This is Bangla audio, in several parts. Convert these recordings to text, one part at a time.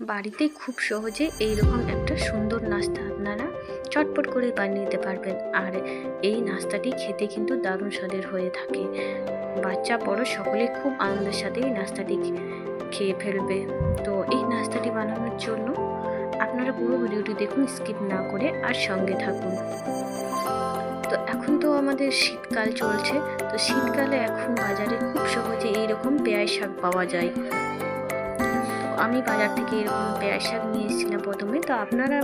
বাড়িতেই খুব সহজে এইরকম একটা সুন্দর নাস্তা আপনারা চটপট করে বানিয়ে নিতে পারবেন। আর এই নাস্তাটি খেতে কিন্তু দারুণ স্বাদের হয়ে থাকে। বাচ্চা, বড় সকলে খুব আনন্দের সাথে এই নাস্তাটি খেয়ে ফেলবে। তো এই নাস্তাটি বানানোর জন্য আপনারা পুরো ভিডিওটি দেখুন, স্কিপ না করে আর সঙ্গে থাকুন। তো এখন তো আমাদের শীতকাল চলছে। তো শীতকালে এখন বাজারে খুব সহজে এইরকম পেঁয়াজ শাক পাওয়া যায়। আমি বাজার থেকে এরকম পেঁয়াজ শাক নিয়ে এসেছিলাম প্রথমে, তো আপনারা,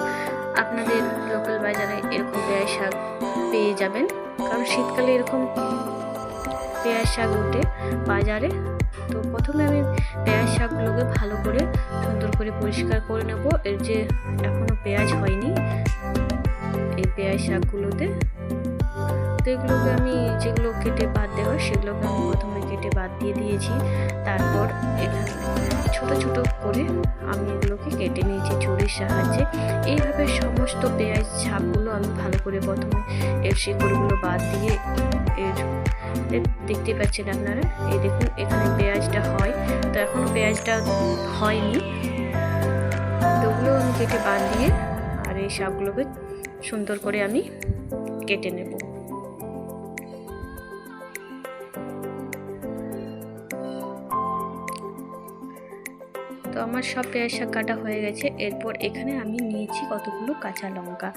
আপনাদের লোকাল বাজারে এরকম পেঁয়াজ শাক পেয়ে যাবেন। কারণ শীতকালে এরকম পেঁয়াজ শাক উঠে বাজারে। তো প্রথমে আমি পেঁয়াজ শাকগুলোকে ভালো করে, সুন্দর করে পরিষ্কার করে নেব। এর যে এখনও পেঁয়াজ হয়নি, এই পেঁয়াজ শাকগুলোতে। তো এগুলোকে আমি যেগুলো কেটে বাদ দেওয়া, সেগুলোকে আমি প্রথমে কেটে বাদ দিয়ে দিয়েছি। তারপর এখানে ছোট ছোট করে আমি এগুলোকে কেটে নিয়েছি ছুরির সাহায্যে। এইভাবে সমস্ত পেঁয়াজ ছাপগুলো আমি ভালো করে প্রথমে এর শিকড়গুলো বাদ দিয়ে এর দেখতে পাচ্ছেন আপনারা? এই দেখুন, এখানে পেঁয়াজটা হয়। তো এখনও পেঁয়াজটা হয়নি। তো ওগুলো আমি কেটে বাদ দিয়ে আর এই শাকগুলোকে সুন্দর করে আমি কেটে নেব। তো আমার সব পেঁয়াজ শাক কাটা হয়ে গেছে। এরপর এখানে আমি নিয়েছি কতগুলো কাঁচা লঙ্কা।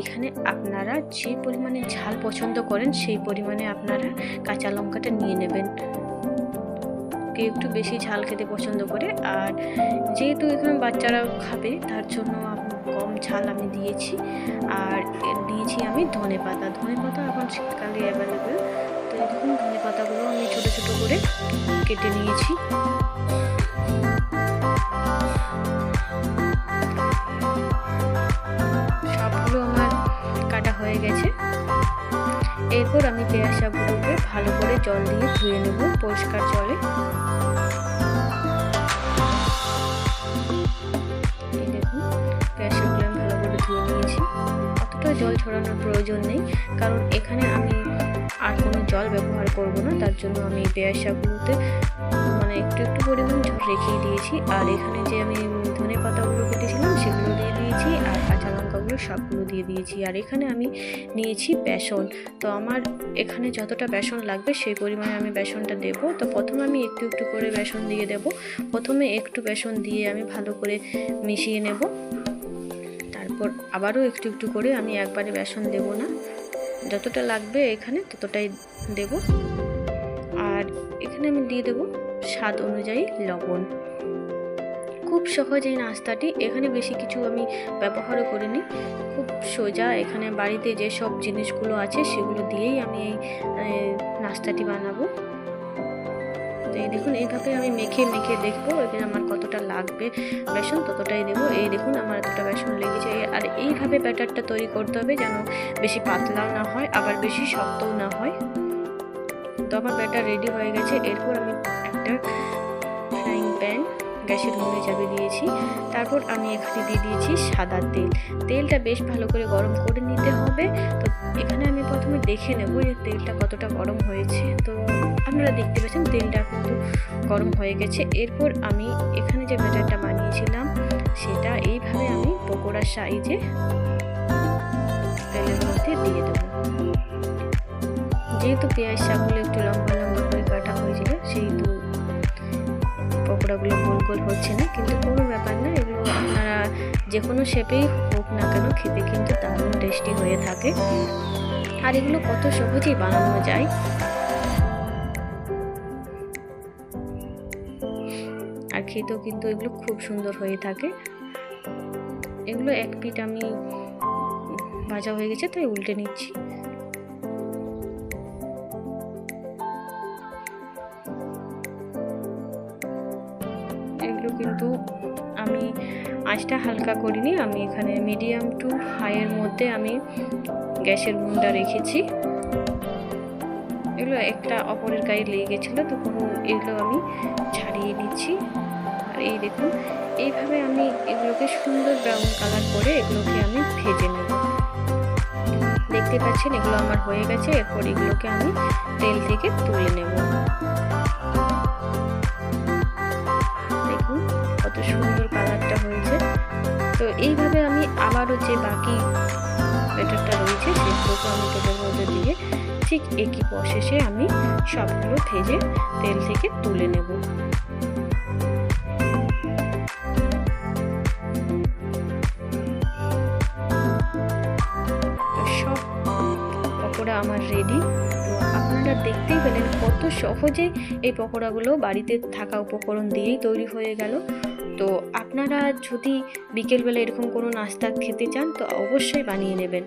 এখানে আপনারা যে পরিমাণে ঝাল পছন্দ করেন, সেই পরিমাণে আপনারা কাঁচা লঙ্কাটা নিয়ে নেবেন। কেউ একটু বেশি ঝাল খেতে পছন্দ করে। আর যেহেতু এখানে বাচ্চারা খাবে, তার জন্য কম ঝাল আমি দিয়েছি। আর দিয়েছি আমি ধনে পাতা। ধনে পাতা এখন শীতকালে অ্যাভেলেবেল তো এরকম ধনে পাতাগুলো আমি ছোটো ছোটো করে কেটে নিয়েছি। সবগুলো আমার কাটা হয়ে গেছে। এরপর আমি পেঁয়াজ শাকগুলোকে ভালো করে জল দিয়ে ধুয়ে নেব পরিষ্কার জলে। জল ছড়ানোর প্রয়োজন নেই, কারণ এখানে আমি আর কোনো জল ব্যবহার করব না, তার জন্য আমি পেঁয়াজ শাকগুলোতে মানে একটু একটু রেখেই দিয়েছি। আর এখানে যে আমি ধনে পাতাগুলো কেটেছিলাম, সেগুলো দিয়ে দিয়েছি আর কাঁচা লঙ্কাগুলো সবগুলো দিয়ে দিয়েছি। আর এখানে আমি নিয়েছি বেসন। তো আমার এখানে যতটা বেসন লাগবে, সেই পরিমাণে আমি বেসনটা দেব। তো প্রথমে আমি একটু একটু করে বেসন দিয়ে দেব। প্রথমে একটু বেসন দিয়ে আমি ভালো করে মিশিয়ে নেব। তারপর আবারও একটু একটু করে আমি একবারে বেসন দেব না। যতটা লাগবে এখানে ততটাই দেব। আর এখানে আমি দিয়ে দেব স্বাদ অনুযায়ী লবণ। খুব সহজ এই নাস্তাটি, এখানে বেশি কিছু আমি ব্যবহারও করিনি। খুব সোজা এখানে বাড়িতে যেসব জিনিসগুলো আছে, সেগুলো দিয়েই আমি এই নাস্তাটি বানাবো। তো এই দেখুন, এইভাবে আমি মেখে মেখে দেখব এখানে আমার কতটা লাগবে বেসন, ততটাই দেবো। এই দেখুন, আমার এতটা বেসন লেগেছে। আর এইভাবে ব্যাটারটা তৈরি করতে হবে যেন বেশি পাতলাও না হয়, আবার বেশি শক্তও না হয়। তো আমার ব্যাটার রেডি হয়ে গেছে। এরপর আমি একটা ফ্রাইং প্যান গ্যাসের উনুনে চাপিয়ে দিয়েছি। তারপর আমি এখানে দিয়ে দিয়েছি সাদা তেল। তেলটা বেশ ভালো করে গরম করে নিতে হবে। তো এখানে আমি প্রথমে দেখে নেব যে তেলটা কতটা গরম হয়েছে। তো আপনারা দেখতে পাচ্ছেন তেলটা কিন্তু গরম হয়ে গেছে। এরপর আমি এখানে যে ব্যাটারটা বানিয়েছিলাম, সেটা এইভাবে আমি পকোড়ার সাইজে তেলের মধ্যে দিয়ে দেবো। যেহেতু পেঁয়াজ শাকগুলো একটু লম্বা পকোড়াগুলো গোল গোল হচ্ছে না, কিন্তু কোনো ব্যাপার না, এগুলো আপনারা যে কোনো শেপেই হোক না কেন খেতে কিন্তু দারুণ টেস্টি হয়ে থাকে। আর এগুলো কত সহজেই বানানো যায়। আর খেতেও কিন্তু এগুলো খুব সুন্দর হয়ে থাকে। এগুলো এক পিঠ আমি ভাজা হয়ে গেছে, তাই উল্টে নিচ্ছি। কিন্তু আমি আঁচটা হালকা করিনি, আমি এখানে মিডিয়াম টু হাইয়ের মধ্যে আমি গ্যাসের উনুনটা রেখেছি। এগুলো একটা অপরের গায়ে লেগে গেছিল তো কোনো এগুলো আমি ছাড়িয়ে নিচ্ছি। আর এই দেখুন, এইভাবে আমি এগুলোকে সুন্দর ব্রাউন কালার করে এগুলোকে আমি ভেজে নেব। দেখতে পাচ্ছেন, এগুলো আমার হয়ে গেছে, এরপর এগুলোকে আমি তেল থেকে তুলে নেব। তো এইভাবে আমি আবারও যে বাকি ব্যাটারটা রয়েছে সেগুলোকে আমি তেলের মধ্যে দিয়ে ঠিক একই প্রসেসে আমি সবগুলো ভেজে তেল থেকে তুলে নেব। সব পকোড়া আমার রেডি আপনারা দেখতেই পেলেন কত সহজে এই পকোড়াগুলো বাড়িতে থাকা উপকরণ দিয়েই তৈরি হয়ে গেল। তো আপনারা যদি বিকেলবেলা এরকম কোনো নাস্তা খেতে চান তো অবশ্যই বানিয়ে নেবেন।